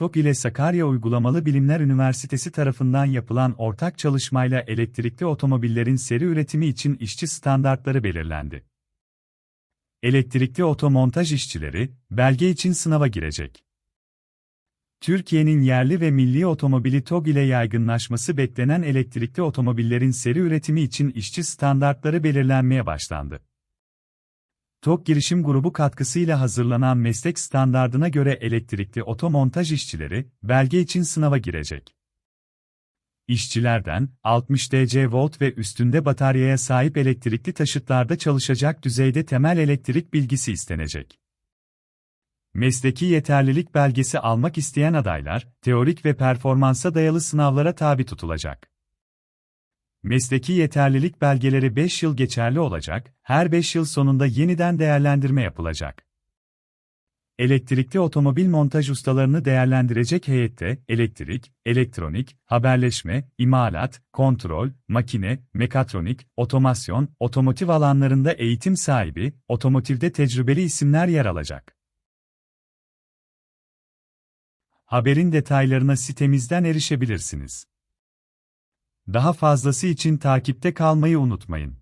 TOG ile Sakarya Uygulamalı Bilimler Üniversitesi tarafından yapılan ortak çalışmayla elektrikli otomobillerin seri üretimi için işçi standartları belirlendi. Elektrikli otomontaj işçileri, belge için sınava girecek. Türkiye'nin yerli ve milli otomobili TOG ile yaygınlaşması beklenen elektrikli otomobillerin seri üretimi için işçi standartları belirlenmeye başlandı. TOG Girişim Grubu katkısıyla hazırlanan meslek standardına göre elektrikli otomontaj işçileri, belge için sınava girecek. İşçilerden, 60 DC volt ve üstünde bataryaya sahip elektrikli taşıtlarda çalışacak düzeyde temel elektrik bilgisi istenecek. Mesleki yeterlilik belgesi almak isteyen adaylar, teorik ve performansa dayalı sınavlara tabi tutulacak. Mesleki yeterlilik belgeleri 5 yıl geçerli olacak, her 5 yıl sonunda yeniden değerlendirme yapılacak. Elektrikli otomobil montaj ustalarını değerlendirecek heyette, elektrik, elektronik, haberleşme, imalat, kontrol, makine, mekatronik, otomasyon, otomotiv alanlarında eğitim sahibi, otomotivde tecrübeli isimler yer alacak. Haberin detaylarına sitemizden erişebilirsiniz. Daha fazlası için takipte kalmayı unutmayın.